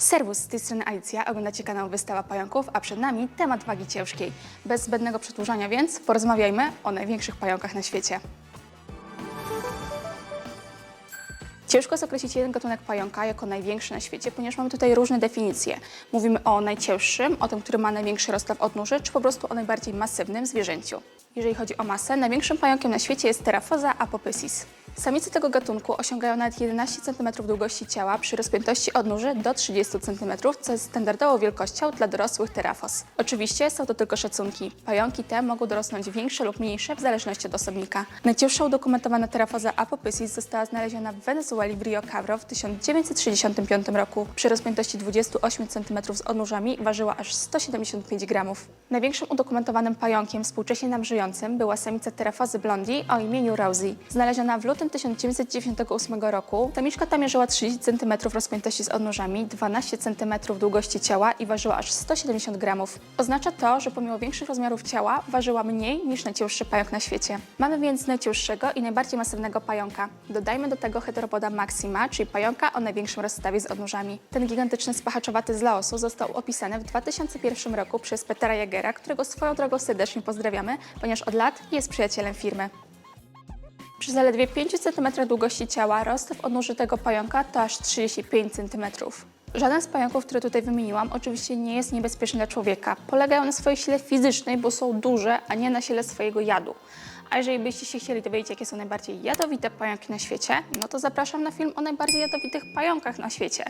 Serwus, z tej strony Alicja, oglądacie kanał Wystawa Pająków, a przed nami temat wagi ciężkiej. Bez zbędnego przedłużania więc porozmawiajmy o największych pająkach na świecie. Ciężko jest określić jeden gatunek pająka jako największy na świecie, ponieważ mamy tutaj różne definicje. Mówimy o najcięższym, o tym, który ma największy rozstaw odnóży, czy po prostu o najbardziej masywnym zwierzęciu. Jeżeli chodzi o masę, największym pająkiem na świecie jest Teraphosa apophysis. Samice tego gatunku osiągają nawet 11 cm długości ciała przy rozpiętości odnóży do 30 cm, co jest standardową wielkością dla dorosłych terafos. Oczywiście są to tylko szacunki. Pająki te mogą dorosnąć większe lub mniejsze w zależności od osobnika. Najcięższa udokumentowana terafoza apophysis została znaleziona w Wenezueli w Rio Cabro w 1965 roku. Przy rozpiętości 28 cm z odnóżami ważyła aż 175 gramów. Największym udokumentowanym pająkiem współcześnie nam żyjącym była samica terafozy blondi o imieniu Rosie. Znaleziona w lutym 1998 roku, samiczka ta mierzyła 30 cm rozpiętości z odnóżami, 12 cm długości ciała i ważyła aż 170 gramów. Oznacza to, że pomimo większych rozmiarów ciała ważyła mniej niż najcięższy pająk na świecie. Mamy więc najcięższego i najbardziej masywnego pająka. Dodajmy do tego heteropoda maxima, czyli pająka o największym rozstawie z odnóżami. Ten gigantyczny spahaczowaty z Laosu został opisany w 2001 roku przez Petera Jagera, którego swoją drogą serdecznie pozdrawiamy, ponieważ od lat jest przyjacielem firmy. Przy zaledwie 5 cm długości ciała rozstaw odnóży tego pająka to aż 35 cm. Żaden z pająków, które tutaj wymieniłam, oczywiście nie jest niebezpieczny dla człowieka. Polegają na swojej sile fizycznej, bo są duże, a nie na sile swojego jadu. A jeżeli byście się chcieli dowiedzieć, jakie są najbardziej jadowite pająki na świecie, no to zapraszam na film o najbardziej jadowitych pająkach na świecie.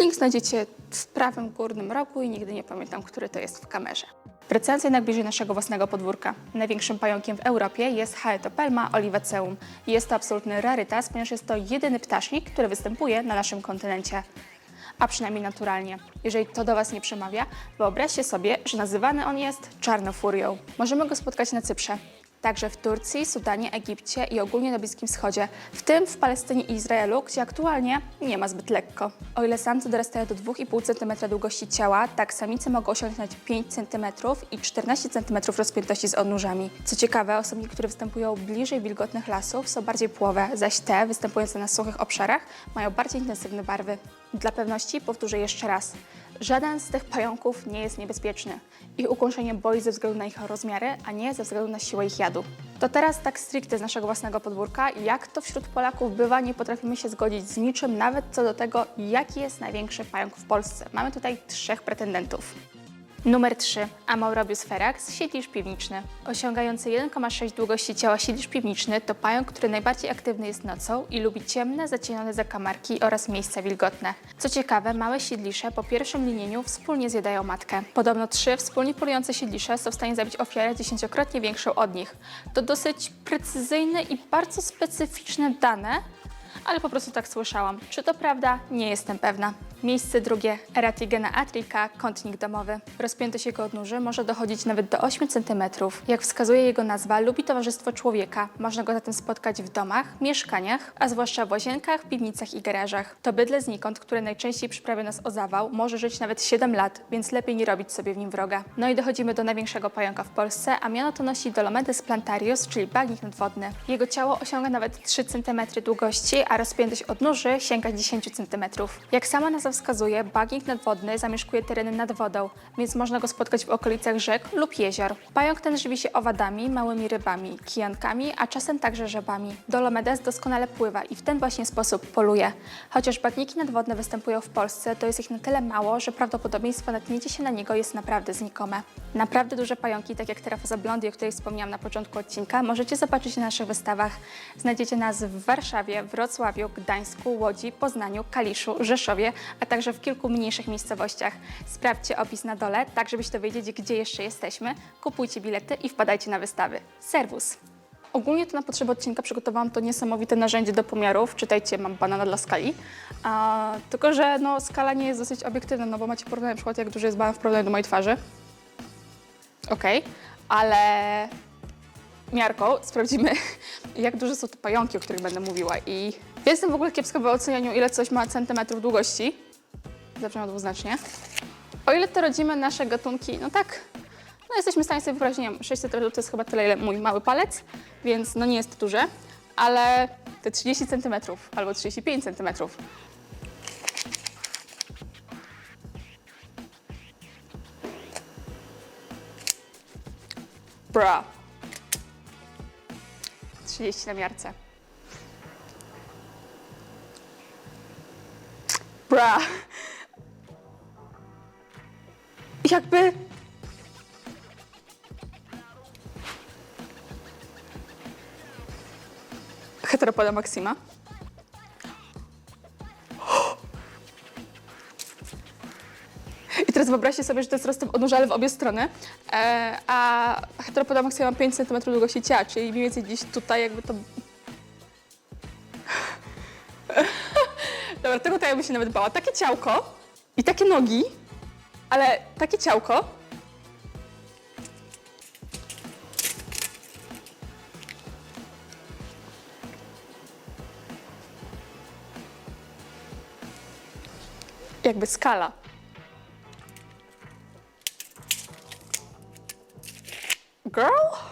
Link znajdziecie w prawym górnym rogu i nigdy nie pamiętam, który to jest w kamerze. Wracając jednak bliżej naszego własnego podwórka. Największym pająkiem w Europie jest Haetopelma olivaceum. Jest to absolutny rarytas, ponieważ jest to jedyny ptasznik, który występuje na naszym kontynencie. A przynajmniej naturalnie. Jeżeli to do Was nie przemawia, wyobraźcie sobie, że nazywany on jest czarnofurią. Możemy go spotkać na Cyprze, Także w Turcji, Sudanie, Egipcie i ogólnie na Bliskim Wschodzie, w tym w Palestynie i Izraelu, gdzie aktualnie nie ma zbyt lekko. O ile samce dorastają do 2,5 cm długości ciała, tak samice mogą osiągnąć 5 cm i 14 cm rozpiętości z odnóżami. Co ciekawe, osobniki, które występują bliżej wilgotnych lasów są bardziej płowe, zaś te występujące na suchych obszarach mają bardziej intensywne barwy. Dla pewności powtórzę jeszcze raz. Żaden z tych pająków nie jest niebezpieczny. Ich ukąszenie boli ze względu na ich rozmiary, a nie ze względu na siłę ich jadu. To teraz tak stricte z naszego własnego podwórka, jak to wśród Polaków bywa, nie potrafimy się zgodzić z niczym, nawet co do tego, jaki jest największy pająk w Polsce. Mamy tutaj trzech pretendentów. Numer 3. Amaurobius ferax, siedlisz piwniczny. Osiągający 1,6 długości ciała siedlisz piwniczny to pająk, który najbardziej aktywny jest nocą i lubi ciemne, zacienione zakamarki oraz miejsca wilgotne. Co ciekawe, małe siedlisze po pierwszym linieniu wspólnie zjadają matkę. Podobno trzy wspólnie polujące siedlisze są w stanie zabić ofiarę dziesięciokrotnie większą od nich. To dosyć precyzyjne i bardzo specyficzne dane, ale po prostu tak słyszałam. Czy to prawda? Nie jestem pewna. Miejsce drugie. Eratigena atrica, kątnik domowy. Rozpiętość jego odnóży może dochodzić nawet do 8 cm. Jak wskazuje jego nazwa, lubi towarzystwo człowieka. Można go zatem spotkać w domach, mieszkaniach, a zwłaszcza w łazienkach, piwnicach i garażach. To bydle znikąd, które najczęściej przyprawia nas o zawał, może żyć nawet 7 lat, więc lepiej nie robić sobie w nim wroga. No i dochodzimy do największego pająka w Polsce, a miano to nosi Dolomedes plantarius, czyli bagnik nadwodny. Jego ciało osiąga nawet 3 cm długości, a rozpiętość odnóży sięga 10 cm. Jak sama nazwa wskazuje, bagnik nadwodny zamieszkuje tereny nad wodą, więc można go spotkać w okolicach rzek lub jezior. Pająk ten żywi się owadami, małymi rybami, kijankami, a czasem także żabami. Dolomedes doskonale pływa i w ten właśnie sposób poluje. Chociaż bagniki nadwodne występują w Polsce, to jest ich na tyle mało, że prawdopodobieństwo natknięcia się na niego jest naprawdę znikome. Naprawdę duże pająki, tak jak Teraphosa blondi, o której wspomniałam na początku odcinka, możecie zobaczyć na naszych wystawach. Znajdziecie nas w Warszawie, Wrocławiu, Gdańsku, Łodzi, Poznaniu, Kaliszu, Rzeszowie, a także w kilku mniejszych miejscowościach. Sprawdźcie opis na dole, tak żebyście dowiedzieć, gdzie jeszcze jesteśmy. Kupujcie bilety i wpadajcie na wystawy. Serwus! Ogólnie to na potrzeby odcinka przygotowałam to niesamowite narzędzie do pomiarów. Czytajcie, mam banana dla skali. A, tylko, że no, skala nie jest dosyć obiektywna, no bo macie porównanie na przykład, jak duży jest banan w porównaniu do mojej twarzy. Okej, ale miarką sprawdzimy, jak duże są te pająki, o których będę mówiła. I jestem w ogóle kiepska w ocenianiu, ile coś ma centymetrów długości zabrzmiał dwuznacznie. O ile te rodzime nasze gatunki, no tak, no jesteśmy w stanie sobie wyobrazić, nie wiem, 600 rodów to jest chyba tyle, ile mój mały palec, więc no nie jest to duże, ale te 30 cm albo 35 cm. Bra. 30 na miarce. Bra. Jakby... Heteropoda Maxima. I teraz wyobraźcie sobie, że to jest rozstaw odnóża, ale w obie strony, e, a heteropoda Maxima ma 5 cm długości ciała, czyli mniej więcej gdzieś tutaj jakby to... Dobra, tego to ja bym się nawet bała. Takie ciałko i takie nogi, ale takie ciałko jakby skala. Girl?